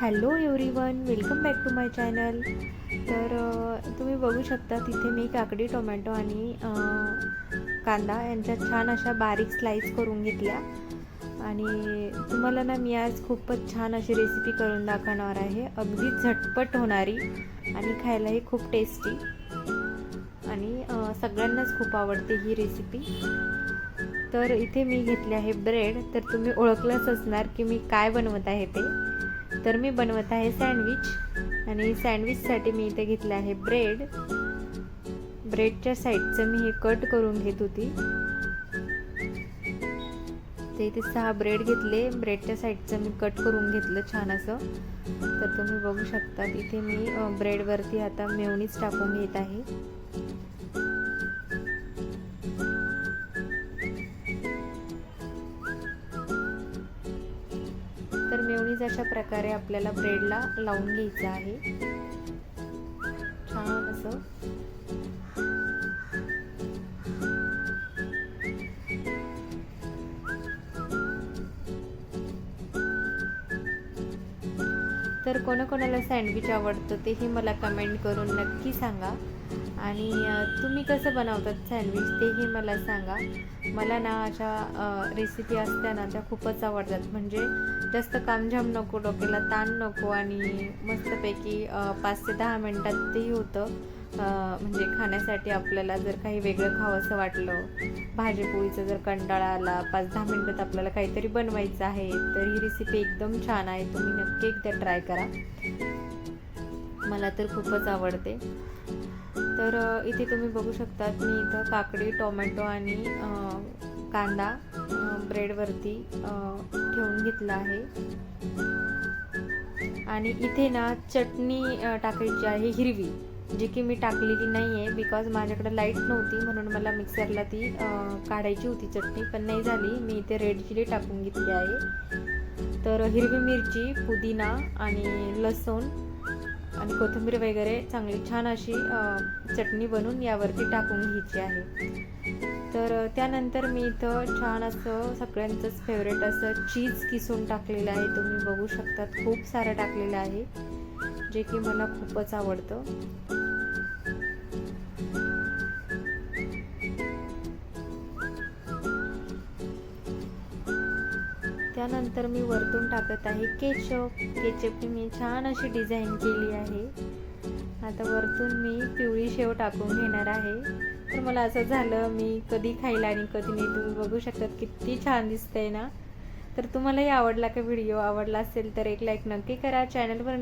Hello everyone welcome back to my channel. तर तुम्ही बघू शकता तिथे मी काकडी टोमॅटो आणि कांदा यांच्या छान अशा बारीक स्लाईस करून घेतल्या. आणि तुम्हाला ना मी आज खूपच छान अशी रेसिपी करून दाखवणार आहे. अगदी झटपट होणारी आणि खायलाही खूप टेस्टी आणि सगळ्यांनाच खूप आवडते ही रेसिपी तर इथे मी घेतले आहे ब्रेड तर तुम्ही ओळखलंच असणार की मी काय बनवत आहे ते. तर मी बनवत आहे सँडविच. आणि सँडविचसाठी मी इथे घेतलं आहे ब्रेड. ब्रेडच्या साईडचं मी हे कट करून घेत होती. ते इथे सहा ब्रेड घेतले. ब्रेडच्या साईडचं मी कट करून घेतलं छान असं. तर तुम्ही बघू शकता इथे मी ब्रेडवरती आता मेवणीच टाकून घेत आहे. तर मेवणीज अशा प्रकारे आपल्याला ब्रेडला लावून घ्यायचं आहे. छान असं. तर कोणाकोणाला सँडविच आवडतं तेही मला कमेंट करून नक्की सांगा. आणि तुम्ही कसं बनवतात सँडविच तेही मला सांगा. मला ना अशा रेसिपी असत्या ना त्या खूपच आवडतात. म्हणजे जास्त कामझाम नको डोक्याला ताण नको आणि मस्तपैकी पाच ते दहा मिनटात तेही होतं. म्हणजे खाण्यासाठी आपल्याला जर काही वेगळं खावं असं वाटलं भाजीपोळीचा जर कंटाळा आला पाच दहा मिनटात आपल्याला काहीतरी बनवायचं आहे तर ही रेसिपी एकदम छान आहे. तुम्ही नक्की एकदा ट्राय करा. मला तर खूपच आवडते. तर इथे तुम्ही बघू शकतात मी इथं काकडी टोमॅटो आणि कांदा ब्रेडवरती ठेवून घेतला आहे. आणि इथे ना चटणी टाकायची आहे हिरवी. जी की मी टाकलेली नाही आहे बिकॉज माझ्याकडे लाइट नव्हती म्हणून मला मिक्सरला ती काढायची होती चटणी पण नाही झाली. मी इथे रेड चिली टाकून घेतली आहे. तर हिरवी मिरची पुदिना आणि लसूण आणि कोथिंबीर वगैरे चांगली छान अशी चटणी बनवून यावरती टाकून घ्यायची आहे. तर त्यानंतर मी इथं छान असं सगळ्यांचंच फेवरेट असं चीज किसून टाकलेलं आहे. तुम्ही बघू शकतात खूप सारं टाकलेलं आहे जे की मला खूपच आवडतं. त्यानंतर मी वरतून टाकत आहे केचप केचपची मी छान अशी डिझाईन केली आहे. आता वरतून मी पिवळी शेव टाकून घेणार आहे. तर मला असं झालं मी कधी खायला आणि कधी नाही तुम्ही बघू शकतात किती छान दिसतंय ना. तर तुम्हालाही आवडला का व्हिडिओ? आवडला असेल तर एक लाईक नक्की करा. चॅनलवर